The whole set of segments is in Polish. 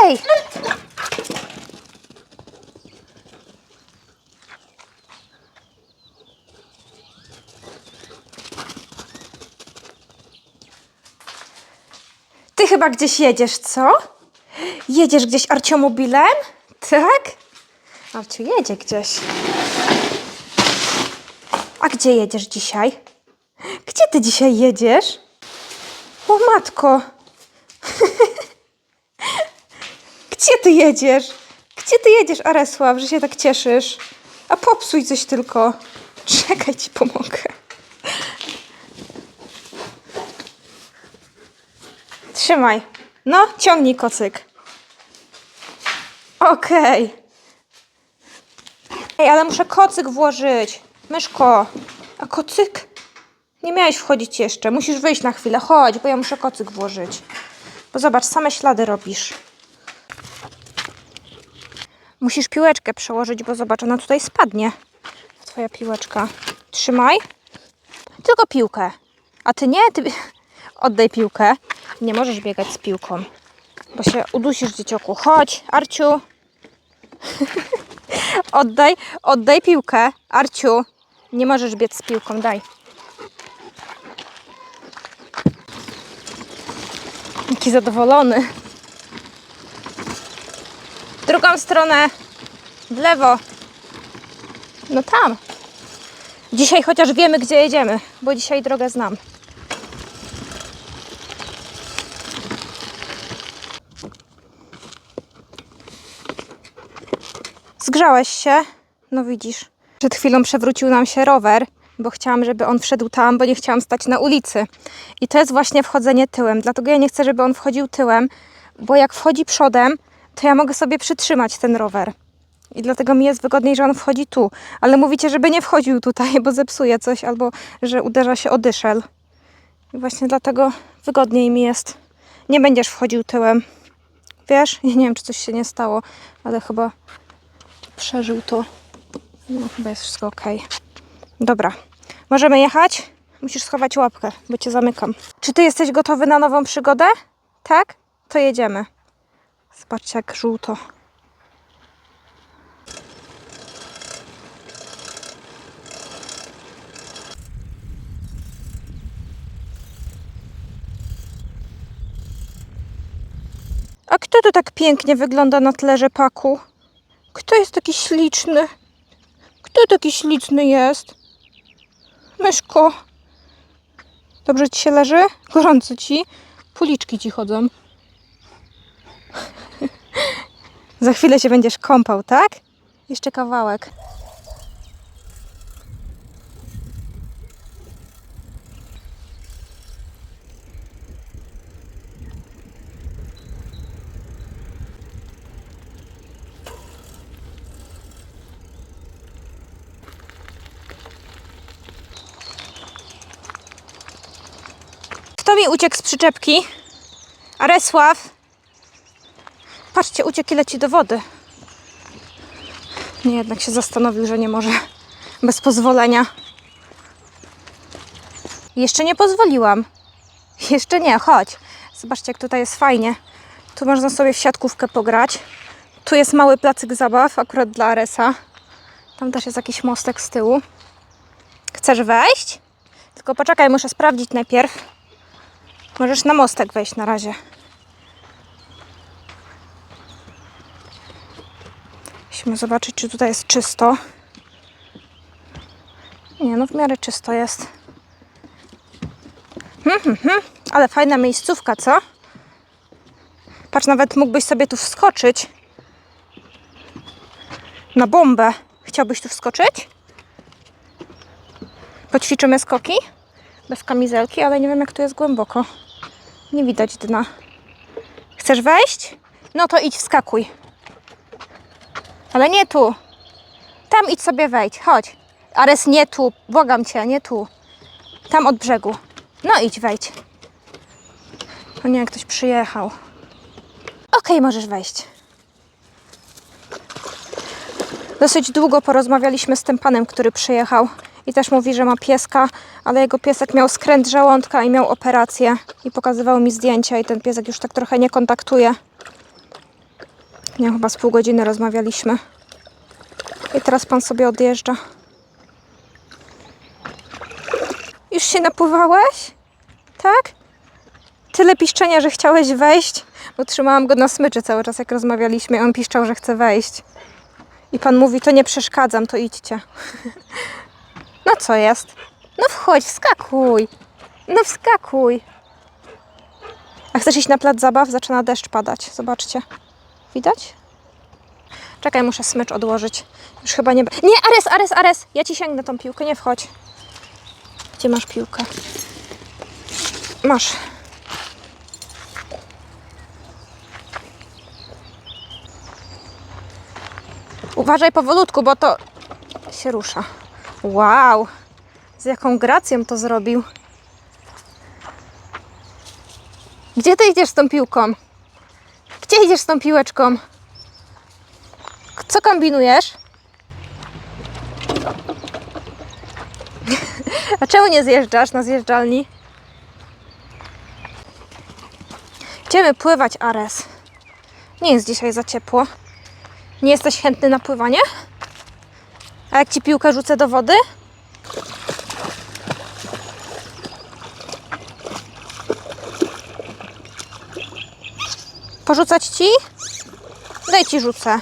Okej. Ty chyba gdzieś jedziesz, co? Jedziesz gdzieś arciomobilem? Tak? Arciu jedzie gdzieś. A gdzie jedziesz dzisiaj? Gdzie ty dzisiaj jedziesz? O matko. Gdzie ty jedziesz? Gdzie ty jedziesz, Aresław, że się tak cieszysz? A popsuj coś tylko. Czekaj, ci pomogę. Trzymaj. No, ciągnij kocyk. Okej. Ej, ale muszę kocyk włożyć. Myszko. A kocyk? Nie miałeś wchodzić jeszcze. Musisz wyjść na chwilę. Chodź, bo ja muszę kocyk włożyć. Bo zobacz, same ślady robisz. Musisz piłeczkę przełożyć, bo zobacz, ona tutaj spadnie. Twoja piłeczka. Trzymaj. Tylko piłkę. A ty nie? Ty... Oddaj piłkę. Nie możesz biegać z piłką, bo się udusisz, dziecioku. Chodź, Arciu. oddaj, oddaj piłkę. Arciu, nie możesz biec z piłką, daj. Jaki zadowolony. Drugą stronę. W lewo. No tam. Dzisiaj chociaż wiemy, gdzie jedziemy, bo dzisiaj drogę znam. Zgrzałeś się? No widzisz. Przed chwilą przewrócił nam się rower, bo chciałam, żeby on wszedł tam, bo nie chciałam stać na ulicy. I to jest właśnie wchodzenie tyłem. Dlatego ja nie chcę, żeby on wchodził tyłem, bo jak wchodzi przodem, to ja mogę sobie przytrzymać ten rower. I dlatego mi jest wygodniej, że on wchodzi tu. Ale mówicie, żeby nie wchodził tutaj, bo zepsuje coś, albo że uderza się o dyszel. I właśnie dlatego wygodniej mi jest. Nie będziesz wchodził tyłem. Wiesz? Nie wiem, czy coś się nie stało, ale chyba przeżył to. No, chyba jest wszystko ok. Dobra, możemy jechać? Musisz schować łapkę, bo cię zamykam. Czy ty jesteś gotowy na nową przygodę? Tak? To jedziemy. Zobaczcie, jak żółto. A kto tu tak pięknie wygląda na tle rzepaku? Kto jest taki śliczny? Kto taki śliczny jest? Myszko. Dobrze ci się leży? Gorąco ci? Puliczki ci chodzą. Za chwilę się będziesz kąpał, tak? Jeszcze kawałek. Kto mi uciekł z przyczepki? Aresław. Patrzcie, uciekł i leci do wody. Nie, jednak się zastanowił, że nie może bez pozwolenia. Jeszcze nie pozwoliłam. Jeszcze nie, chodź. Zobaczcie, jak tutaj jest fajnie. Tu można sobie w siatkówkę pograć. Tu jest mały placyk zabaw, akurat dla Aresa. Tam też jest jakiś mostek z tyłu. Chcesz wejść? Tylko poczekaj, muszę sprawdzić najpierw. Możesz na mostek wejść na razie. Musimy zobaczyć, czy tutaj jest czysto. Nie, no w miarę czysto jest. Hmm, hmm, hmm. Ale fajna miejscówka, co? Patrz, nawet mógłbyś sobie tu wskoczyć. Na bombę. Chciałbyś tu wskoczyć? Poćwiczymy skoki? Bez kamizelki, ale nie wiem, jak tu jest głęboko. Nie widać dna. Chcesz wejść? No to idź, wskakuj. Ale nie tu. Tam idź sobie wejdź, chodź. Ares, nie tu, błagam cię, nie tu. Tam od brzegu. No idź, wejdź. O nie, ktoś przyjechał. Okej, możesz wejść. Dosyć długo porozmawialiśmy z tym panem, który przyjechał i też mówi, że ma pieska, ale jego piesek miał skręt żołądka i miał operację i pokazywał mi zdjęcia i ten piesek już tak trochę nie kontaktuje. Chyba z pół godziny rozmawialiśmy. I teraz pan sobie odjeżdża. Już się napływałeś? Tak? Tyle piszczenia, że chciałeś wejść? Bo trzymałam go na smyczy cały czas, jak rozmawialiśmy. i On piszczał, że chce wejść. I pan mówi, to nie przeszkadzam, to idźcie. No co jest? No wchodź, wskakuj. No wskakuj. A chcesz iść na plac zabaw? Zaczyna deszcz padać. Zobaczcie. Widać? Czekaj, muszę smycz odłożyć. Już chyba nie... Nie, Ares, Ares, Ares! Ja ci sięgnę tą piłkę, nie wchodź. Gdzie masz piłkę? Masz. Uważaj powolutku, bo to się rusza. Wow! Z jaką gracją to zrobił. Gdzie ty idziesz z tą piłką? Gdzie idziesz z tą piłeczką? Co kombinujesz? A czemu nie zjeżdżasz na zjeżdżalni? Idziemy pływać, Ares. Nie jest dzisiaj za ciepło. Nie jesteś chętny na pływanie? A jak ci piłkę rzucę do wody? Porzucać ci? Daj ci rzucę.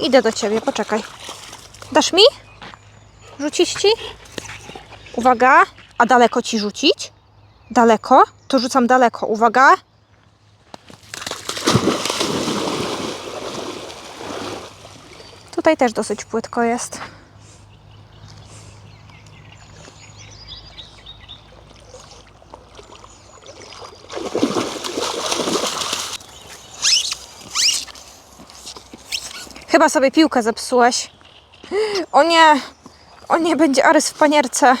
Idę do ciebie, poczekaj. Dasz mi? Rzucić ci? Uwaga. A daleko ci rzucić? Daleko? To rzucam daleko. Uwaga. Tutaj też dosyć płytko jest. Chyba sobie piłkę zepsułeś. O nie! O nie, będzie Arys w panierce.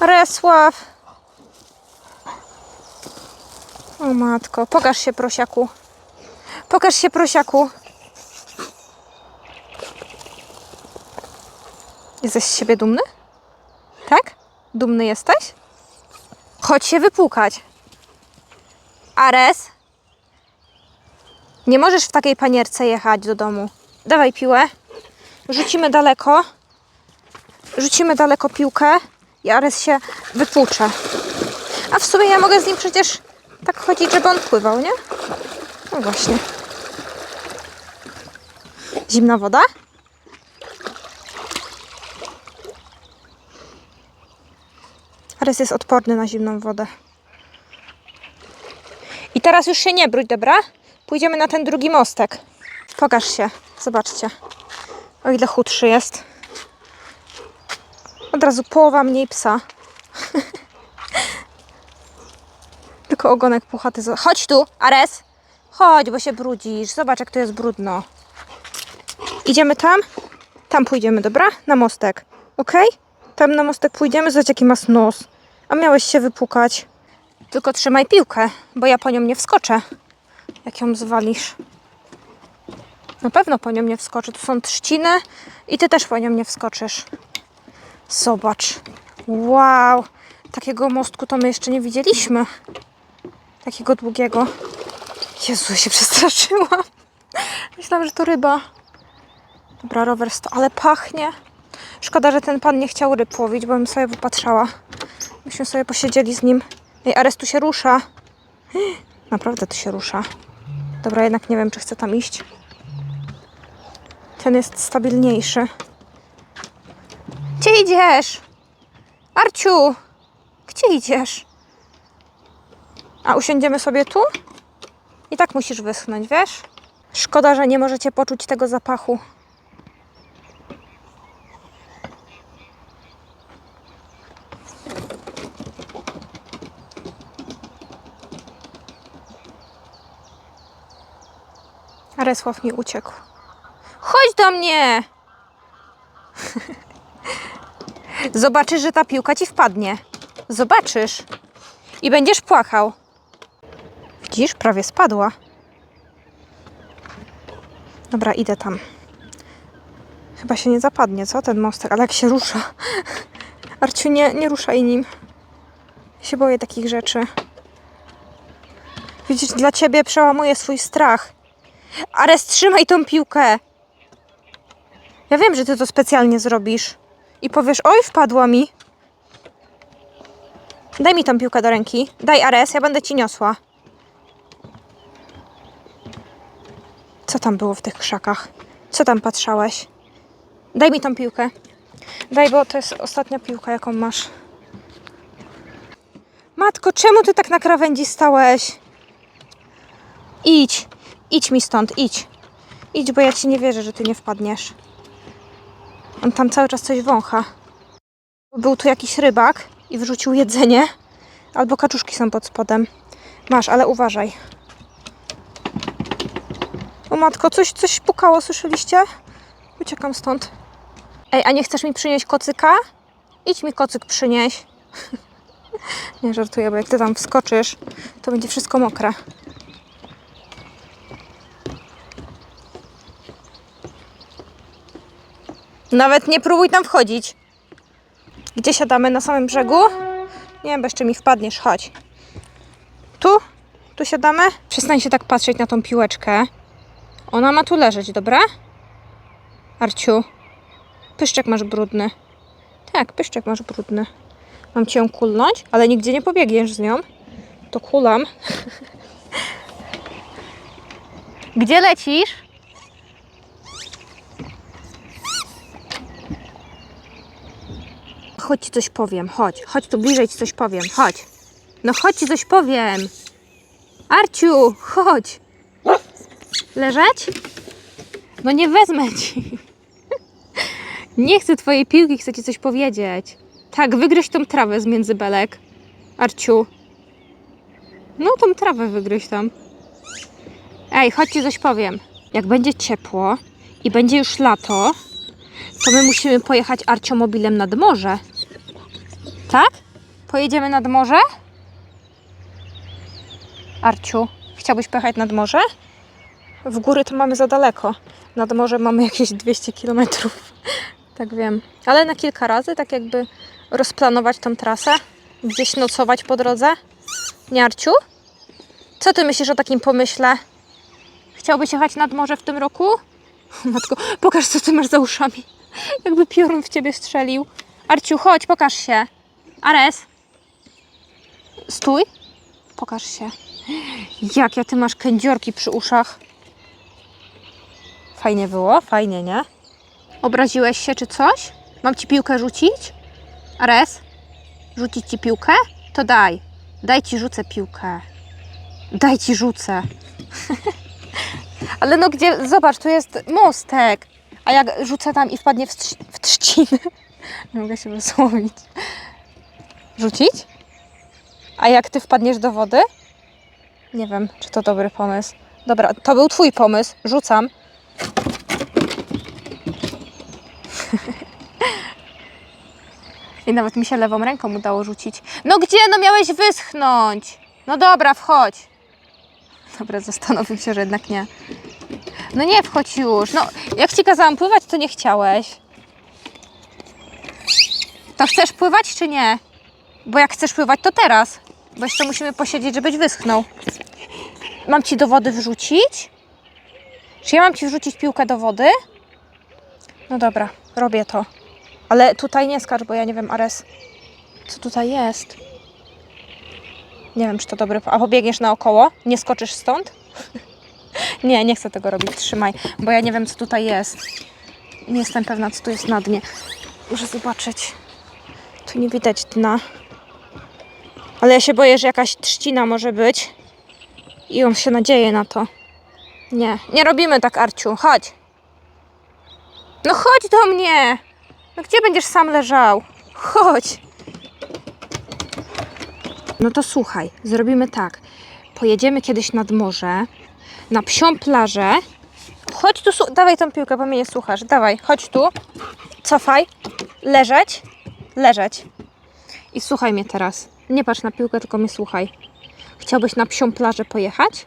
Aresław! O matko, pokaż się prosiaku. Pokaż się prosiaku. Jesteś z siebie dumny? Tak? Dumny jesteś? Chodź się wypłukać. Ares? Nie możesz w takiej panierce jechać do domu. Dawaj piłę. Rzucimy daleko. Rzucimy daleko piłkę i Ares się wypłucze. A w sumie ja mogę z nim przecież tak chodzić, żeby on pływał, nie? No właśnie. Zimna woda? Ares jest odporny na zimną wodę. I teraz już się nie brój, dobra? Pójdziemy na ten drugi mostek. Pokaż się. Zobaczcie. O ile chudszy jest. Od razu połowa mniej psa. Tylko ogonek puchaty. Chodź tu, Ares. Chodź, bo się brudzisz. Zobacz, jak to jest brudno. Idziemy tam? Tam pójdziemy, dobra? Na mostek. Ok? Tam na mostek pójdziemy. Zobacz, jaki masz nos. A miałeś się wypukać. Tylko trzymaj piłkę, bo ja po nią nie wskoczę. Jak ją zwalisz. Na pewno po nią nie wskoczę. Tu są trzciny i ty też po nią nie wskoczysz. Zobacz. Wow. Takiego mostku to my jeszcze nie widzieliśmy. Takiego długiego. Jezu, się przestraszyłam. Myślałam, że to ryba. Dobra, rower sto, ale pachnie. Szkoda, że ten pan nie chciał ryb łowić, bo bym sobie wypatrzała. Myśmy sobie posiedzieli z nim. Ej, Ares tu się rusza. Naprawdę tu się rusza. Dobra, jednak nie wiem, czy chcę tam iść. Ten jest stabilniejszy. Gdzie idziesz? Arciu! Gdzie idziesz? A usiądziemy sobie tu? I tak musisz wyschnąć, wiesz? Szkoda, że nie możecie poczuć tego zapachu. Aresław mi uciekł. Chodź do mnie! Zobaczysz, że ta piłka ci wpadnie. Zobaczysz. I będziesz płakał. Widzisz, prawie spadła. Dobra, idę tam. Chyba się nie zapadnie, co? Ten mostek, ale jak się rusza. Arciu, nie, nie ruszaj nim. Ja się boję takich rzeczy. Widzisz, dla ciebie przełamuję swój strach. Ares, trzymaj tą piłkę. Ja wiem, że ty to specjalnie zrobisz. I powiesz, oj, wpadła mi. Daj mi tą piłkę do ręki. Daj, Ares, ja będę ci niosła. Co tam było w tych krzakach? Co tam patrzałeś? Daj mi tą piłkę. Daj, bo to jest ostatnia piłka, jaką masz. Matko, czemu ty tak na krawędzi stałeś? Idź, idź mi stąd, idź. Idź, bo ja ci nie wierzę, że ty nie wpadniesz. On tam cały czas coś wącha. Był tu jakiś rybak i wrzucił jedzenie. Albo kaczuszki są pod spodem. Masz, ale uważaj. O matko, coś, coś pukało, słyszeliście? Uciekam stąd. Ej, a nie chcesz mi przynieść kocyka? Idź mi kocyk przynieś. nie żartuję, bo jak ty tam wskoczysz, to będzie wszystko mokre. Nawet nie próbuj tam wchodzić. Gdzie siadamy? Na samym brzegu? Nie wiem, bo jeszcze mi wpadniesz. Chodź. Tu? Tu siadamy? Przestań się tak patrzeć na tą piłeczkę. Ona ma tu leżeć, dobra? Arciu. Pyszczek masz brudny. Tak, pyszczek masz brudny. Mam cię ją kulnąć, ale nigdzie nie pobiegniesz z nią. To kulam. Gdzie lecisz? Chodź ci coś powiem, chodź. Chodź tu bliżej ci coś powiem, chodź. No chodź ci coś powiem. Arciu, chodź. Leżeć? No nie wezmę ci. Nie chcę twojej piłki, chcę ci coś powiedzieć. Tak, wygryź tą trawę z między belek. Arciu. No tą trawę wygryź tam. Ej, chodź ci coś powiem. Jak będzie ciepło i będzie już lato, to my musimy pojechać Arciomobilem nad morze. Tak? Pojedziemy nad morze? Arciu, chciałbyś pojechać nad morze? W góry to mamy za daleko. Nad morze mamy jakieś 200 km. Tak wiem. Ale na kilka razy, tak jakby rozplanować tą trasę. Gdzieś nocować po drodze. Nie, Arciu? Co ty myślisz o takim pomyśle? Chciałbyś jechać nad morze w tym roku? Matko, pokaż co ty masz za uszami. Jakby piorun w ciebie strzelił. Arciu, chodź, pokaż się. Ares. Stój. Pokaż się. Jakie ty masz kędziorki przy uszach. Fajnie było, fajnie, nie? Obraziłeś się czy coś? Mam ci piłkę rzucić? Ares? Rzucić ci piłkę? To daj. Daj ci rzucę piłkę. Daj ci rzucę. Ale no gdzie, zobacz, tu jest mostek. A jak rzucę tam i wpadnie w, trz- w trzciny, nie mogę się wysłowić. Rzucić? A jak ty wpadniesz do wody? Nie wiem, czy to dobry pomysł. Dobra, to był twój pomysł. Rzucam. I nawet mi się lewą ręką udało rzucić. No gdzie? No miałeś wyschnąć. No dobra, wchodź. Dobra, zastanowił się, że jednak nie. No nie wchodź już. No, jak ci kazałam pływać, to nie chciałeś. To chcesz pływać, czy nie? Bo jak chcesz pływać, to teraz. Bo jeszcze musimy posiedzieć, żebyś wyschnął. Mam ci do wody wrzucić? Czy ja mam ci wrzucić piłkę do wody? No dobra, robię to. Ale tutaj nie skacz, bo ja nie wiem, Ares, co tutaj jest. Nie wiem, czy to dobry... A pobiegniesz naokoło? Nie skoczysz stąd? nie, nie chcę tego robić. Trzymaj, bo ja nie wiem, co tutaj jest. Nie jestem pewna, co tu jest na dnie. Muszę zobaczyć. Tu nie widać dna. Ale ja się boję, że jakaś trzcina może być. I on się nadzieje na to. Nie, nie robimy tak, Arciu. Chodź. No chodź do mnie. No gdzie będziesz sam leżał? Chodź. No to słuchaj, zrobimy tak. Pojedziemy kiedyś nad morze, na psią plażę. Chodź tu, dawaj tą piłkę, bo mnie nie słuchasz. Dawaj, chodź tu. Cofaj. Leżeć. Leżeć. I słuchaj mnie teraz. Nie patrz na piłkę, tylko mnie słuchaj. Chciałbyś na psią plażę pojechać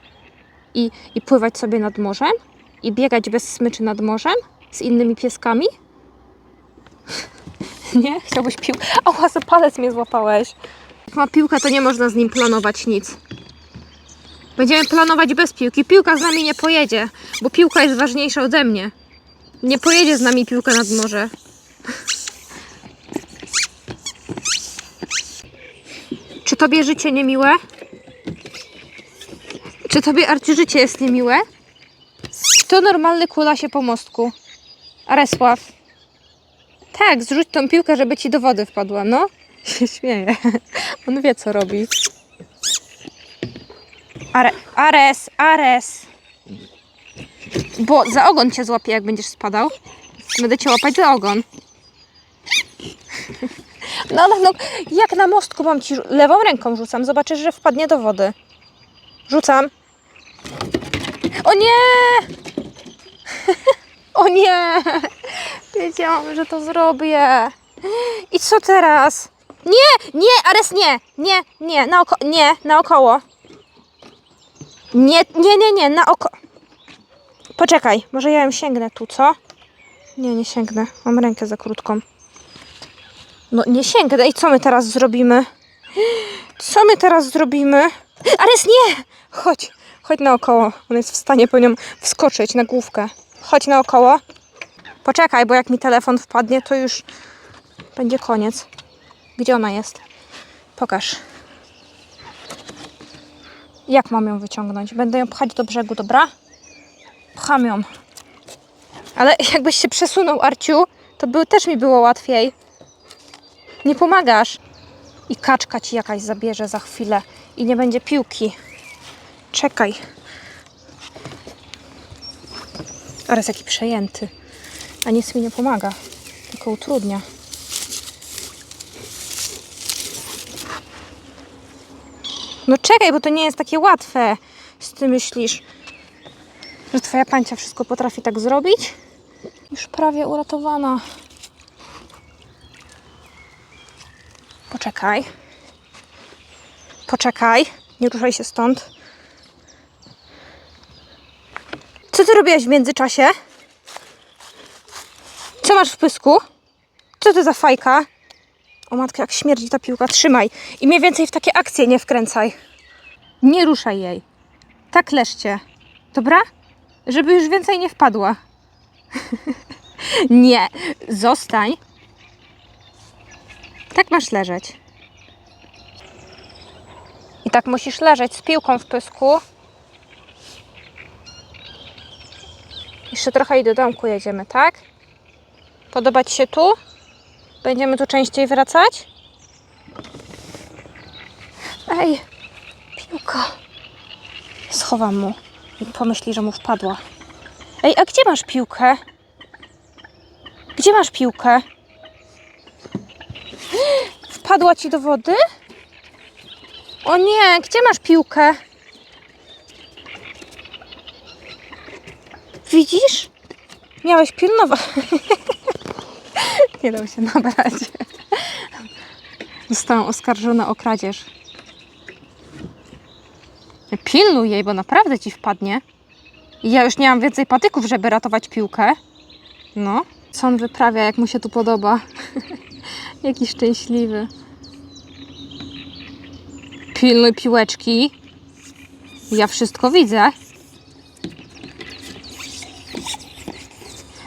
i, i pływać sobie nad morzem i biegać bez smyczy nad morzem z innymi pieskami? Nie? Chciałbyś piłkę? Ała, za palec mnie złapałeś. Jak ma piłkę, to nie można z nim planować nic. Będziemy planować bez piłki. Piłka z nami nie pojedzie, bo piłka jest ważniejsza ode mnie. Nie pojedzie z nami piłka nad morze. tobie życie niemiłe? Czy tobie Arci życie jest niemiłe? Kto normalny kula się po mostku? Aresław. Tak, zrzuć tą piłkę, żeby ci do wody wpadła, no. Się śmieje. On wie, co robi. Are, Ares, Ares. Bo za ogon cię złapię, jak będziesz spadał. Będę cię łapać za ogon. No, no, no, jak na mostku mam ci... Lewą ręką rzucam, zobaczysz, że wpadnie do wody. Rzucam. O nie! O nie! Wiedziałam, że to zrobię. I co teraz? Nie, nie, Ares, nie, nie, nie, naoko, nie, naokoło. Nie, nie, nie, nie, na oko. Poczekaj, może ja ją sięgnę tu, co? Nie, nie sięgnę. Mam rękę za krótką. No nie sięgnę. I co my teraz zrobimy? Co my teraz zrobimy? Ares, nie! Chodź, chodź naokoło. On jest w stanie po nią wskoczyć na główkę. Chodź naokoło. Poczekaj, bo jak mi telefon wpadnie, to już będzie koniec. Gdzie ona jest? Pokaż. Jak mam ją wyciągnąć? Będę ją pchać do brzegu, dobra? Pcham ją. Ale jakbyś się przesunął, Arciu, to by, też mi było łatwiej. Nie pomagasz. I kaczka ci jakaś zabierze za chwilę i nie będzie piłki. Czekaj. Oraz jaki przejęty. A nic mi nie pomaga, tylko utrudnia. No czekaj, bo to nie jest takie łatwe. Z ty myślisz, że twoja pancia wszystko potrafi tak zrobić? Już prawie uratowana. Poczekaj. Poczekaj. Nie ruszaj się stąd. Co ty robiłaś w międzyczasie? Co masz w pysku? Co to za fajka? O matko, jak śmierdzi ta piłka. Trzymaj. I mnie więcej w takie akcje nie wkręcaj. Nie ruszaj jej. Tak leszcie. Dobra? Żeby już więcej nie wpadła. nie. Zostań. Tak masz leżeć. I tak musisz leżeć z piłką w pysku. Jeszcze trochę i do domku jedziemy, tak? Podoba Ci się tu? Będziemy tu częściej wracać? Ej, piłka. Schowam mu. Pomyśli, że mu wpadła. Ej, a gdzie masz piłkę? Gdzie masz piłkę? Wpadła ci do wody? O nie, gdzie masz piłkę? Widzisz? Miałeś pilnować. Nie dał się nabrać. Zostałam oskarżona o kradzież. Pilnuj jej, bo naprawdę ci wpadnie. Ja już nie mam więcej patyków, żeby ratować piłkę. No. Co on wyprawia, jak mu się tu podoba. Jaki szczęśliwy. Pilnuj piłeczki. Ja wszystko widzę.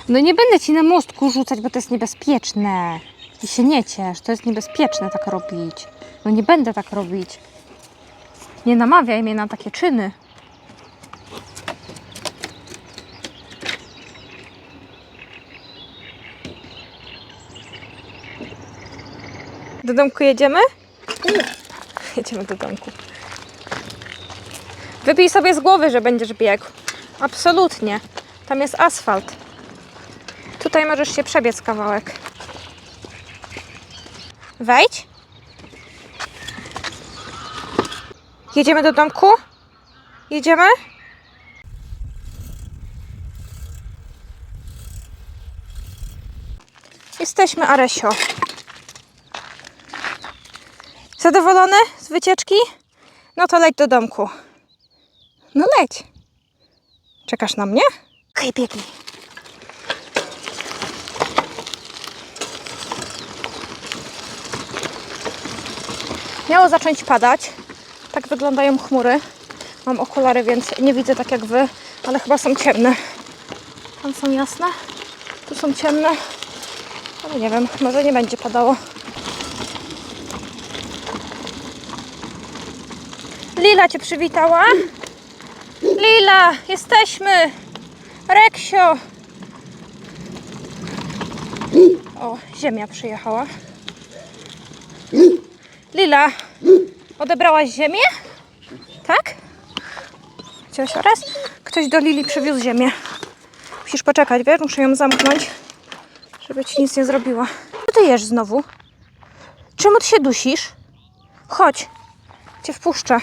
No nie będę ci na mostku rzucać, bo to jest niebezpieczne. I się nie ciesz, to jest niebezpieczne tak robić. No nie będę tak robić. Nie namawiaj mnie na takie czyny. Do domku jedziemy? Jedziemy do domku. Wypij sobie z głowy, że będziesz biegł. Absolutnie. Tam jest asfalt. Tutaj możesz się przebiec kawałek. Wejdź. Jedziemy do domku? Jedziemy? Jesteśmy, Aresio. Zadowolony z wycieczki? No to leć do domku. No leć. Czekasz na mnie? Okej, biegnij. Miało zacząć padać. Tak wyglądają chmury. Mam okulary, więc nie widzę tak jak wy, ale chyba są ciemne. Tam są jasne, tu są ciemne. Ale nie wiem, może nie będzie padało. Lila cię przywitała? Lila, jesteśmy! Reksio! O, ziemia przyjechała. Lila, odebrałaś ziemię? Tak? Chciałaś raz? Ktoś do Lili przywiózł ziemię. Musisz poczekać, wiesz? Muszę ją zamknąć, żeby ci nic nie zrobiła. Co ty jesz znowu? Czemu ty się dusisz? Chodź, cię wpuszczę.